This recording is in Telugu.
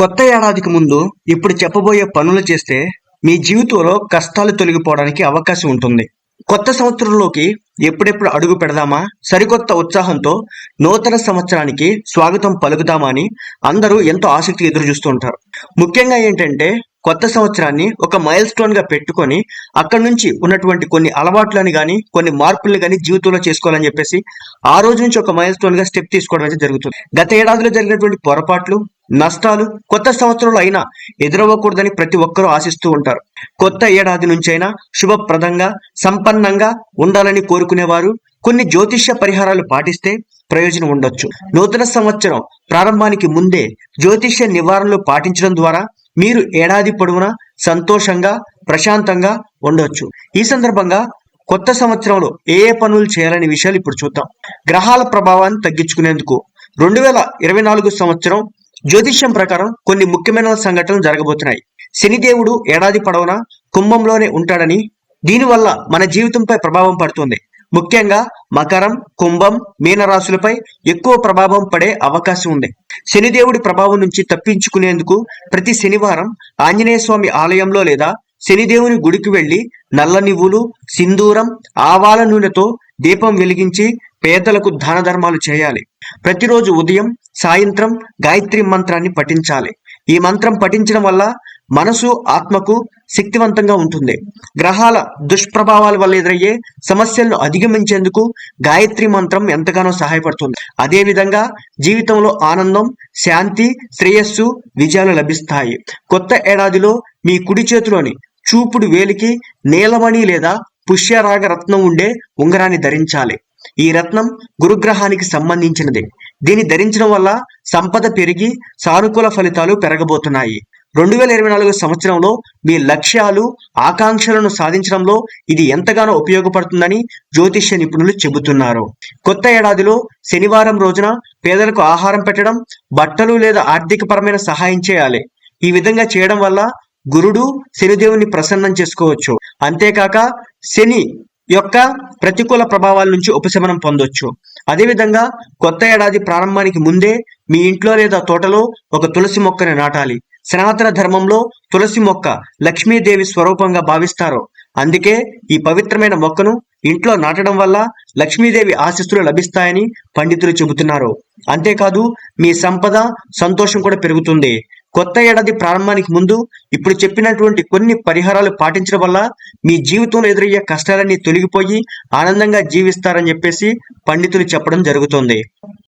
కొత్త ఏడాదికి ముందు ఇప్పుడు చెప్పబోయే పనులు చేస్తే మీ జీవితంలో కష్టాలు తొలగిపోవడానికి అవకాశం ఉంటుంది. కొత్త సంవత్సరంలోకి ఎప్పుడెప్పుడు అడుగు పెడదామా? సరికొత్త ఉత్సాహంతో నూతన సంవత్సరానికి స్వాగతం పలుకుదామా అని అందరూ ఎంతో ఆసక్తి ఎదురు చూస్తూ ఉంటారు. ముఖ్యంగా ఏంటంటే కొత్త సంవత్సరాన్ని ఒక మైల్ స్టోన్గా పెట్టుకొని అక్కడి నుంచి ఉన్నటువంటి కొన్ని అలవాట్లను కానీ కొన్ని మార్పులను కానీ జీవితంలో చేసుకోవాలని చెప్పేసి ఆ రోజు నుంచి ఒక మైల్ స్టోన్గా స్టెప్ తీసుకోవడం అయితే జరుగుతుంది. గత ఏడాదిలో జరిగినటువంటి పొరపాట్లు నష్టాలు కొత్త సంవత్సరంలో అయినా ఎదురవ్వకూడదని ప్రతి ఒక్కరూ ఆశిస్తూ ఉంటారు. కొత్త ఏడాది నుంచైనా శుభప్రదంగా సంపన్నంగా ఉండాలని కోరుకునేవారు. కొన్ని జ్యోతిష్య పరిహారాలు పాటిస్తే ప్రయోజనం ఉండొచ్చు. నూతన సంవత్సరం ప్రారంభానికి ముందే జ్యోతిష్య నివారణలు పాటించడం ద్వారా మీరు ఏడాది పొడవునా సంతోషంగా ప్రశాంతంగా ఉండొచ్చు. ఈ సందర్భంగా కొత్త సంవత్సరంలో ఏ ఏ పనులు చేయాలనే విషయాలు ఇప్పుడు చూద్దాం. గ్రహాల ప్రభావాన్ని తగ్గించుకునేందుకు రెండు వేల ఇరవై నాలుగు సంవత్సరం జ్యోతిష్యం ప్రకారం కొన్ని ముఖ్యమైన సంఘటనలు జరగబోతున్నాయి. శనిదేవుడు ఏడాది పొడవునా కుంభంలోనే ఉంటాడని దీనివల్ల మన జీవితంపై ప్రభావం పడుతుంది. ముఖ్యంగా మకరం కుంభం మీనరాశులపై ఎక్కువ ప్రభావం పడే అవకాశం ఉంది. శనిదేవుడి ప్రభావం నుంచి తప్పించుకునేందుకు ప్రతి శనివారం ఆంజనేయ స్వామి ఆలయంలో లేదా శనిదేవుని గుడికి వెళ్ళి నల్ల నివ్వులు సింధూరం ఆవాల నూనెతో దీపం వెలిగించి పేదలకు దాన ధర్మాలు చేయాలి. ప్రతిరోజు ఉదయం సాయంత్రం గాయత్రి మంత్రాన్ని పఠించాలి. ఈ మంత్రం పఠించడం వల్ల మనసు ఆత్మకు శక్తివంతంగా ఉంటుంది. గ్రహాల దుష్ప్రభావాల వల్ల ఎదురయ్యే సమస్యలను అధిగమించేందుకు గాయత్రి మంత్రం ఎంతగానో సహాయపడుతుంది. అదేవిధంగా జీవితంలో ఆనందం శాంతి శ్రేయస్సు విజయాలు లభిస్తాయి. కొత్త ఏడాదిలో మీ కుడి చేతిలోని చూపుడు వేలికి నీలమణి లేదా పుష్యరాగ రత్నం ఉండే ఉంగరాన్ని ధరించాలి. ఈ రత్నం గురుగ్రహానికి సంబంధించినది. దీన్ని ధరించడం వల్ల సంపద పెరిగి సానుకూల ఫలితాలు పెరగబోతున్నాయి. రెండు వేల ఇరవై నాలుగు సంవత్సరంలో మీ లక్ష్యాలు ఆకాంక్షలను సాధించడంలో ఇది ఎంతగానో ఉపయోగపడుతుందని జ్యోతిష్య నిపుణులు చెబుతున్నారు. కొత్త ఏడాదిలో శనివారం రోజున పేదలకు ఆహారం పెట్టడం బట్టలు లేదా ఆర్థిక పరమైన సహాయం చేయాలి. ఈ విధంగా చేయడం వల్ల గురుడు శనిదేవుని ప్రసన్నం చేసుకోవచ్చు. అంతేకాక శని యొక్క ప్రతికూల ప్రభావాల నుంచి ఉపశమనం పొందొచ్చు. అదేవిధంగా కొత్త ఏడాది ప్రారంభానికి ముందే మీ ఇంట్లో లేదా తోటలో ఒక తులసి మొక్కని నాటాలి. సనాతన ధర్మంలో తులసి మొక్క లక్ష్మీదేవి స్వరూపంగా భావిస్తారు. అందుకే ఈ పవిత్రమైన మొక్కను ఇంట్లో నాటడం వల్ల లక్ష్మీదేవి ఆశిస్తులు లభిస్తాయని పండితులు చెబుతున్నారు. అంతేకాదు మీ సంపద సంతోషం కూడా పెరుగుతుంది. కొత్త ఏడాది ప్రారంభానికి ముందు ఇప్పుడు చెప్పినటువంటి కొన్ని పరిహారాలు పాటించడం వల్ల మీ జీవితంలో ఎదురయ్యే కష్టాలన్నీ తొలగిపోయి ఆనందంగా జీవిస్తారని చెప్పేసి పండితులు చెప్పడం జరుగుతుంది.